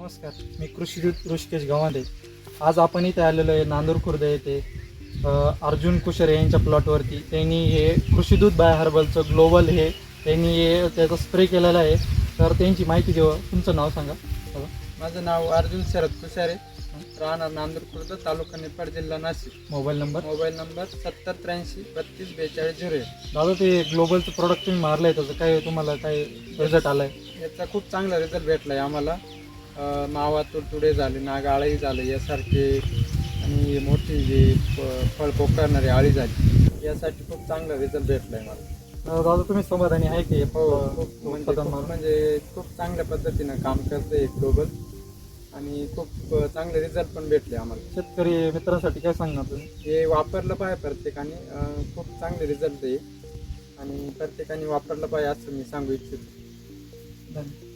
नमस्कार मी कृषीदूत ऋषिकेश गव्हाणे आज आपण इथे आलेलो आहे नांदूर खुर्द येथे. अर्जुन कुशरे यांच्या प्लॉटवरती त्यांनी हे कृषीदूत बाय हर्बलचं ग्लोबल हे त्यांनी हे त्याचा स्प्रे केलेला आहे. तर त्यांची माहिती देऊ तुमचं नाव सांगा. माझं नाव अर्जुन शरद कुशारे. राहणार नांदूर खुर्द तालुका निपाड जिल्हा Nashik. Mobile number? Mobile number सत्तर त्र्याऐंशी बत्तीस बेचाळीस झिरो. दादा ते ग्लोबलचं प्रोडक्ट तुम्ही मारलं आहे त्याचं काय तुम्हाला काय रिझल्ट आला आहे याचा खूप चांगला रिझल्ट भेटला आहे आम्हाला. मावा तुडतुडे झाले नाग आळी झाले यासारखे आणि मोठी जी फळ पोकारणारी आळी झाली. यासाठी खूप चांगला रिझल्ट भेटला आहे मला दादा तुम्ही समाधानी आहे की? हो खूप म्हणजे खूप? म्हणजे खूप चांगल्या पद्धतीनं काम करते ग्लोबल आणि खूप चांगले रिझल्ट पण भेटले आम्हाला. शेतकरी मित्रांसाठी काय सांगणार तुम्ही? हे वापरलं पाहिजे प्रत्येकाने. खूप चांगले रिझल्ट आहे. आणि प्रत्येकाने वापरलं पाहिजे असं मी सांगू इच्छितो. धन्यवाद.